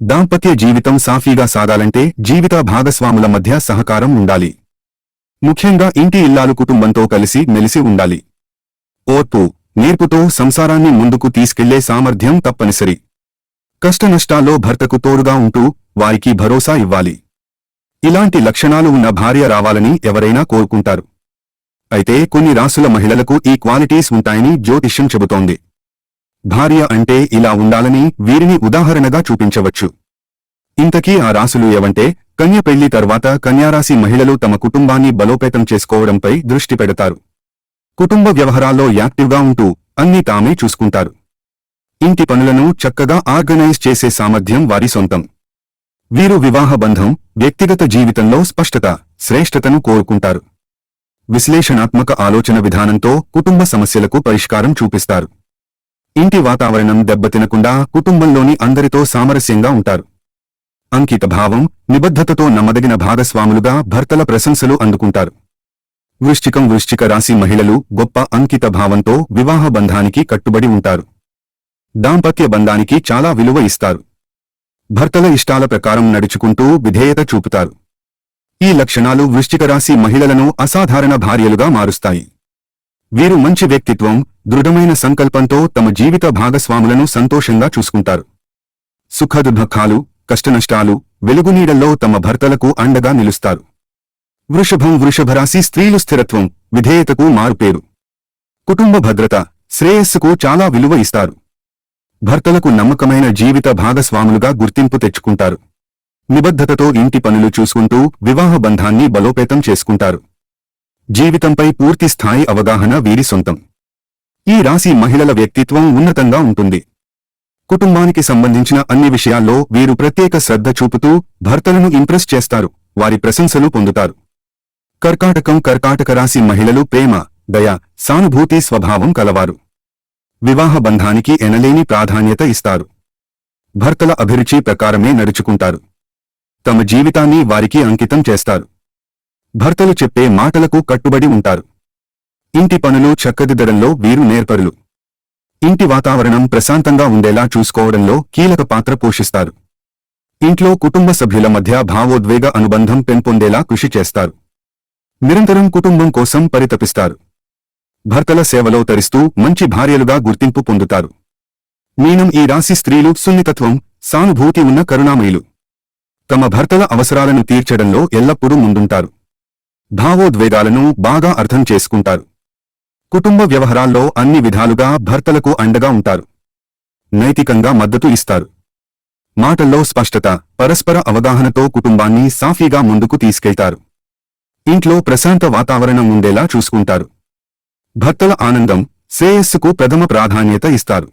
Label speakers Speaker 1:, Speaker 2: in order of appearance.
Speaker 1: దాంపత్య జీవితం సాఫీగా సాగాలంటే జీవిత భాగస్వాముల మధ్య సహకారం ఉండాలి. ముఖ్యంగా ఇంటి ఇల్లాలు కుటుంబంతో కలిసి మెలిసి ఉండాలి. ఓర్పు నేర్పుతో సంసారాన్ని ముందుకు తీసుకెళ్ళే సామర్థ్యం తప్పనిసరి. కష్టనష్టాల్లో భర్తకు తోడుగా ఉంటూ వారికి భరోసా ఇవ్వాలి. ఇలాంటి లక్షణాలు ఉన్న భార్య రావాలని ఎవరైనా కోరుకుంటారు. అయితే కొన్ని రాసుల మహిళలకు ఈ క్వాలిటీస్ ఉంటాయని జ్యోతిష్యం చెబుతోంది. భార్య అంటే ఇలా ఉండాలని వీరిని ఉదాహరణగా చూపించవచ్చు. ఇంతకీ ఆ రాసులు ఏవంటే కన్య పెళ్ళి తర్వాత కన్యారాశి మహిళలు తమ కుటుంబాన్ని బలోపేతం చేసుకోవడంపై దృష్టి పెడతారు. కుటుంబ వ్యవహారాల్లో యాక్టివ్గా ఉంటూ అన్నీ తామే చూసుకుంటారు. ఇంటి పనులను చక్కగా ఆర్గనైజ్ చేసే సామర్థ్యం వారి సొంతం. వీరు వివాహ బంధం వ్యక్తిగత జీవితంలో స్పష్టత శ్రేష్టతను కోరుకుంటారు. విశ్లేషణాత్మక ఆలోచన విధానంతో కుటుంబ సమస్యలకు పరిష్కారం చూపిస్తారు. ఇంటి వాతావరణం దెబ్బతినకుండా కుటుంబంలోని అందరితో సామరస్యంగా ఉంటారు. అంకిత భావం నిబద్ధతతో నమ్మదగిన భాగస్వాములుగా భర్తల ప్రశంసలు అందుకుంటారు. వృశ్చికం వృశ్చిక రాశి మహిళలు గొప్ప అంకిత భావంతో వివాహ బంధానికి కట్టుబడి ఉంటారు. దాంపత్య బంధానికి చాలా విలువ ఇస్తారు. భర్తల ఇష్టాల ప్రకారం నడుచుకుంటూ విధేయత చూపుతారు. ఈ లక్షణాలు వృశ్చిక రాశి మహిళలను అసాధారణ భార్యలుగా మారుస్తాయి. వీరు మంచి వ్యక్తిత్వం దృఢమైన సంకల్పంతో తమ జీవిత భాగస్వాములను సంతోషంగా చూసుకుంటారు. సుఖదుఃఖాలు కష్టనష్టాలు వెలుగునీడల్లో తమ భర్తలకు అండగా నిలుస్తారు. వృషభం వృషభరాశి స్త్రీలు స్థిరత్వం విధేయతకు మారుపేరు. కుటుంబ భద్రత శ్రేయస్సుకు చాలా విలువ ఇస్తారు. భర్తలకు నమ్మకమైన జీవిత భాగస్వాములుగా గుర్తింపు తెచ్చుకుంటారు. నిబద్ధతతో ఇంటి పనులు చూసుకుంటూ వివాహ బంధాన్ని బలోపేతం చేసుకుంటారు. జీవితంపై పూర్తి స్థాయి అవగాహన వీరి సొంతం. ఈ రాశి మహిళల వ్యక్తిత్వం ఉన్నతంగా ఉంటుంది. కుటుంబానికి సంబంధించిన అన్ని విషయాల్లో వీరు ప్రత్యేక శ్రద్ధ చూపుతూ భర్తలను ఇంప్రెస్ చేస్తారు వారి ప్రశంసలు పొందుతారు. కర్కాటకం కర్కాటక రాశి మహిళలు ప్రేమ దయ సానుభూతి స్వభావం కలవారు. వివాహ బంధానికి ఎనలేని ప్రాధాన్యత ఇస్తారు. భర్తల అభిరుచి ప్రకారమే నడుచుకుంటారు. తమ జీవితాన్ని వారికి అంకితం చేస్తారు. భర్తలు చెప్పే మాటలకు కట్టుబడి ఉంటారు. ఇంటి పనులు చక్కదిద్దడంలో వీరు నేర్పరులు. ఇంటి వాతావరణం ప్రశాంతంగా ఉండేలా చూసుకోవడంలో కీలక పాత్ర పోషిస్తారు. ఇంట్లో కుటుంబ సభ్యుల మధ్య భావోద్వేగ అనుబంధం పెంపొందేలా కృషి చేస్తారు. నిరంతరం కుటుంబం కోసం పరితపిస్తారు. భర్తల సేవలో తరిస్తూ మంచి భార్యలుగా గుర్తింపు పొందుతారు. మీనం ఈ రాశి స్త్రీలు సున్నితత్వం సానుభూతి ఉన్న కరుణామయులు. తమ భర్తల అవసరాలను తీర్చడంలో ఎల్లప్పుడూ ముందుంటారు. భావోద్వేగాలను బాగా అర్థం చేసుకుంటారు. కుటుంబ వ్యవహారాల్లో అన్ని విధాలుగా భర్తలకు అండగా ఉంటారు. నైతికంగా మద్దతు ఇస్తారు. మాటల్లో స్పష్టత పరస్పర అవగాహనతో కుటుంబాన్ని సాఫీగా ముందుకు తీసుకెళ్తారు. ఇంట్లో ప్రశాంత వాతావరణం ఉండేలా చూసుకుంటారు. భర్తల ఆనందం శ్రేయస్సుకు ప్రథమ ప్రాధాన్యత ఇస్తారు.